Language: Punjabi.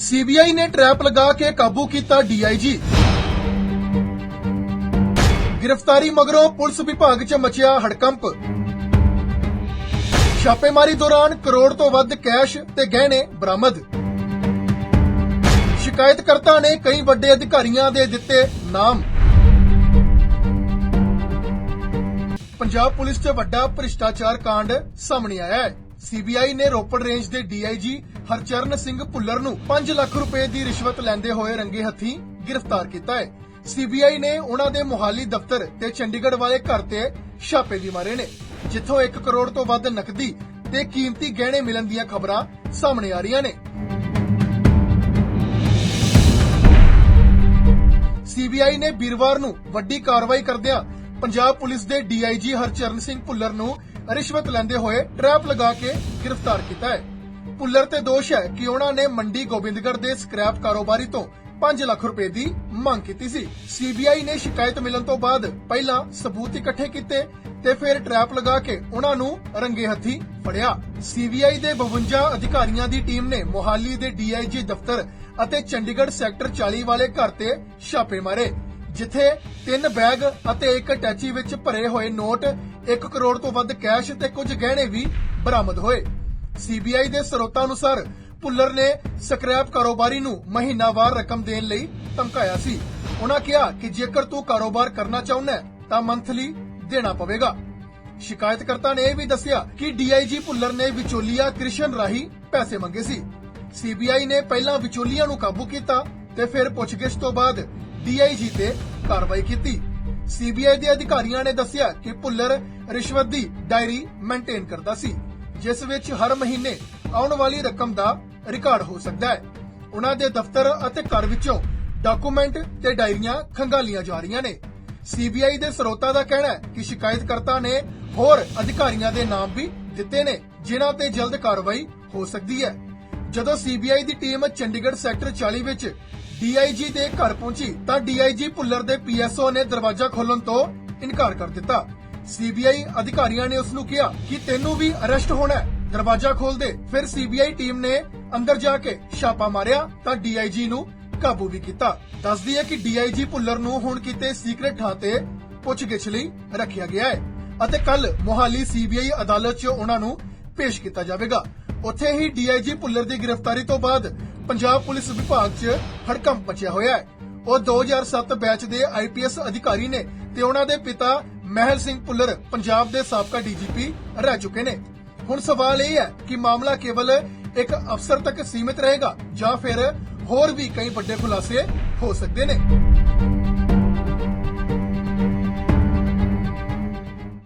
ਸੀਬੀਆਈ ਨੇ ਟਰੈਪ ਲਗਾ ਕੇ ਕਾਬੂ ਕੀਤਾ ਡੀਆਈਜੀ। ਗ੍ਰਿਫਤਾਰੀ ਮਗਰੋਂ ਪੁਲਿਸ ਵਿਭਾਗ 'ਚ ਮਚਿਆ ਹੜਕੰਪ। ਛਾਪੇਮਾਰੀ ਦੌਰਾਨ ਕਰੋੜ ਤੋਂ ਵੱਧ ਕੈਸ਼ ਤੇ ਗਹਿਣੇ ਬਰਾਮਦ। ਸ਼ਿਕਾਇਤਕਰਤਾ ਨੇ ਕਈ ਵੱਡੇ ਅਧਿਕਾਰੀਆਂ ਦੇ ਦਿੱਤੇ ਨਾਮ। ਪੰਜਾਬ ਪੁਲਿਸ 'ਚ ਵੱਡਾ ਭ੍ਰਿਸ਼ਟਾਚਾਰ ਕਾਂਡ ਸਾਹਮਣੇ ਆਇਆ ਹੈ। ਸੀਬੀਆਈ ਨੇ ਰੋਪੜ ਰੇਂਜ ਦੇ ਡੀਆਈਜੀ ਹਰਚਰਨ ਸਿੰਘ ਭੁੱਲਰ ਨੂੰ 5 ਲੱਖ ਰੁਪਏ ਦੀ ਰਿਸ਼ਵਤ ਲੈਂਦੇ ਹੋਏ ਰੰਗੇ ਹੱਥੀਂ ਗ੍ਰਿਫਤਾਰ ਕੀਤਾ ਹੈ। ਸੀਬੀਆਈ ਨੇ ਉਹਨਾਂ ਦੇ ਮੁਹਾਲੀ ਦਫ਼ਤਰ ਤੇ ਚੰਡੀਗੜ੍ਹ ਵਾਲੇ ਘਰ ਤੇ ਛਾਪੇ ਵੀ ਮਾਰੇ ਨੇ, ਜਿੱਥੋਂ 1 ਕਰੋੜ ਤੋਂ ਵੱਧ ਨਕਦੀ ਤੇ ਕੀਮਤੀ ਗਹਿਣੇ ਮਿਲਣ ਦੀਆਂ ਖਬਰਾਂ ਸਾਹਮਣੇ ਆ ਰਹੀਆਂ ਨੇ। ਸੀਬੀਆਈ ਨੇ ਵੀਰਵਾਰ ਨੂੰ ਵੱਡੀ ਕਾਰਵਾਈ ਕਰਦਿਆਂ ਪੰਜਾਬ ਪੁਲਿਸ ਦੇ ਡੀਆਈਜੀ ਹਰਚਰਨ ਸਿੰਘ ਭੁੱਲਰ ਨੂੰ ਰਿਸ਼ਵਤ ਲੈਂਦੇ ਹੋਏ ਟ੍ਰੈਪ ਲਗਾ ਕੇ ਗ੍ਰਿਫਤਾਰ ਕੀਤਾ ਹੈ। ਭੁੱਲਰ ਤੇ ਦੋਸ਼ ਹੈ ਕਿ ਉਹਨਾਂ ਨੇ ਮੰਡੀ ਗੋਬਿੰਦਗੜ੍ਹ ਦੇ ਸਕ੍ਰੈਪ ਕਾਰੋਬਾਰੀ ਤੋਂ 5 ਲੱਖ ਰੁਪਏ ਦੀ ਮੰਗ ਕੀਤੀ ਸੀ। ਸੀਬੀਆਈ ਨੇ ਸ਼ਿਕਾਇਤ ਮਿਲਣ ਤੋਂ ਬਾਅਦ ਪਹਿਲਾਂ ਸਬੂਤ ਇਕੱਠੇ ਕੀਤੇ ਤੇ ਫਿਰ ਟ੍ਰੈਪ ਲਗਾ ਕੇ ਉਹਨਾਂ ਨੂੰ ਰੰਗੇ ਹੱਥੀ ਫੜਿਆ। ਸੀਬੀਆਈ ਦੇ 52 ਅਧਿਕਾਰੀਆਂ ਦੀ ਟੀਮ ਨੇ ਮੋਹਾਲੀ ਦੇ ਡੀਆਈਜੀ ਦਫ਼ਤਰ ਅਤੇ ਚੰਡੀਗੜ੍ਹ ਸੈਕਟਰ 40 ਵਾਲੇ ਘਰ ਤੇ ਛਾਪੇ ਮਾਰੇ। ਜਿੱਥੇ ਤਿੰਨ ਬੈਗ ਅਤੇ ਇੱਕ ਟੈਚੀ ਵਿੱਚ ਭਰੇ ਹੋਏ ਨੋਟ 1 ਕਰੋੜ ਤੋਂ ਵੱਧ ਕੈਸ਼ ਤੇ ਕੁਝ ਗਹਿਣੇ ਵੀ ਬਰਾਮਦ ਹੋਏ। ਸੀਬੀਆਈ ਦੇ ਸਰੋਤਾਂ ਅਨੁਸਾਰ ਭੁੱਲਰ ਨੇ ਸਕ੍ਰੈਪ ਕਾਰੋਬਾਰੀ ਨੂੰ ਮਹੀਨਾਵਾਰ ਰਕਮ ਦੇਣ ਲਈ ਧਮਕਾਇਆ ਸੀ। ਉਹਨਾਂ ਕਿਹਾ ਕਿ ਜੇਕਰ ਤੂੰ ਕਾਰੋਬਾਰ ਕਰਨਾ ਚਾਹੁੰਦਾ ਤਾਂ ਮੰਥਲੀ ਦੇਣਾ ਪਵੇਗਾ। ਸ਼ਿਕਾਇਤਕਰਤਾ ਨੇ ਇਹ ਵੀ ਦੱਸਿਆ ਕਿ ਡੀਆਈਜੀ ਭੁੱਲਰ ਨੇ ਵਿਚੋਲੀਆ ਕ੍ਰਿਸ਼ਨ ਰਾਹੀਂ ਪੈਸੇ ਮੰਗੇ ਸੀ। ਸੀਬੀਆਈ ਨੇ ਪਹਿਲਾਂ ਵਿਚੋਲੀਆਂ ਨੂੰ ਕਾਬੂ ਕੀਤਾ ਤੇ ਫਿਰ ਪੁੱਛਗਿੱਛ ਤੋਂ ਬਾਅਦ ਡੀਆਈਜੀ ਤੇ ਕਾਰਵਾਈ ਕੀਤੀ। ਸੀਬੀਆਈ ਦੇ ਅਧਿਕਾਰੀਆਂ ਨੇ ਦੱਸਿਆ ਕਿ ਭੁੱਲਰ ਰਿਸ਼ਵਤ ਦੀ ਡਾਇਰੀ ਮੇਨਟੇਨ ਕਰਦਾ ਸੀ, ਜਿਸ ਵਿੱਚ ਹਰ ਮਹੀਨੇ ਆਉਣ ਵਾਲੀ ਰਕਮ ਦਾ ਰਿਕਾਰਡ ਹੋ ਸਕਦਾ ਹੈ। ਉਹਨਾਂ ਦੇ ਦਫ਼ਤਰ ਅਤੇ ਘਰ ਵਿੱਚੋਂ ਡਾਕੂਮੈਂਟ ਤੇ ਡਾਇਰੀਆਂ ਖੰਗਾਲੀਆਂ ਜਾ ਰਹੀਆਂ ਨੇ। ਸੀਬੀਆਈ ਦੇ ਸਰੋਤਾ ਦਾ ਕਹਿਣਾ ਹੈ ਕਿ ਸ਼ਿਕਾਇਤਕਰਤਾ ਨੇ ਹੋਰ ਅਧਿਕਾਰੀਆਂ ਦੇ ਨਾਮ ਵੀ ਦਿੱਤੇ ਨੇ, ਜਿਨ੍ਹਾਂ ਤੇ ਜਲਦ ਕਾਰਵਾਈ ਹੋ ਸਕਦੀ ਹੈ। ਜਦੋਂ ਸੀਬੀਆਈ ਦੀ ਟੀਮ ਚੰਡੀਗੜ੍ਹ ਸੈਕਟਰ 40 ਵਿੱਚ ਡੀਆਈਜੀ ਦੇ ਘਰ ਪਹੁੰਚੀ ਤਾਂ ਡੀਆਈਜੀ ਭੁੱਲਰ ਦੇ ਪੀਐਸਓ ਨੇ ਦਰਵਾਜ਼ਾ ਖੋਲਣ ਤੋਂ ਇਨਕਾਰ ਕਰ ਦਿੱਤਾ। ਸੀਬੀਆਈ ਅਧਿਕਾਰੀਆਂ ਨੇ ਉਸ ਨੂੰ ਕਿਹਾ ਕਿ ਤੈਨੂੰ ਵੀ ਅਰੈਸਟ ਹੋਣਾ ਹੈ। ਦਰਵਾਜ਼ਾ ਖੋਲ ਦੇ ਫਿਰ ਸੀਬੀਆਈ ਟੀਮ ਨੇ ਅੰਦਰ ਜਾ ਕੇ ਛਾਪਾ ਮਾਰਿਆ ਤਾਂ ਡੀਆਈਜੀ ਨੂੰ ਕਾਬੂ ਵੀ ਕੀਤਾ। ਦੱਸਦੀ ਹੈ ਕਿ ਡੀਆਈਜੀ ਭੁੱਲਰ ਨੂੰ ਹੁਣ ਕਿਤੇ ਸੀਕ੍ਰੇਟ ਥਾਂ ਤੇ ਪੁੱਛਗਿੱਛ ਲਈ ਰੱਖਿਆ ਗਿਆ ਹੈ ਅਤੇ ਕੱਲ ਮੋਹਾਲੀ ਸੀਬੀਆਈ ਅਦਾਲਤ 'ਚ ਉਹਨਾਂ ਨੂੰ ਪੇਸ਼ ਕੀਤਾ ਜਾਵੇਗਾ। ਉੱਥੇ ਹੀ ਡੀਆਈਜੀ ਭੁੱਲਰ ਦੀ ਗ੍ਰਿਫਤਾਰੀ ਤੋਂ ਬਾਅਦ ਪੰਜਾਬ ਪੁਲਿਸ ਵਿਭਾਗ 'ਚ ਹੜਕੰਪ ਮਚਿਆ ਹੋਇਆ ਹੈ। ਉਹ 2007 ਬੈਚ ਦੇ ਆਈਪੀਐਸ ਅਧਿਕਾਰੀ ਨੇ ਤੇ ਉਹਨਾਂ ਦੇ ਪਿਤਾ ਮਹਿਲ ਸਿੰਘ ਭੁੱਲਰ ਪੰਜਾਬ ਦੇ ਸਾਬਕਾ ਡੀਜੀਪੀ ਰਹਿ ਚੁੱਕੇ ਨੇ। ਹੁਣ ਸਵਾਲ ਇਹ ਹੈ ਕਿ ਮਾਮਲਾ ਕੇਵਲ ਇੱਕ ਅਫਸਰ ਤੱਕ ਸੀਮਿਤ ਰਹੇਗਾ ਜਾਂ ਫਿਰ ਹੋਰ ਵੀ ਕਈ ਵੱਡੇ ਖੁਲਾਸੇ ਹੋ ਸਕਦੇ ਨੇ।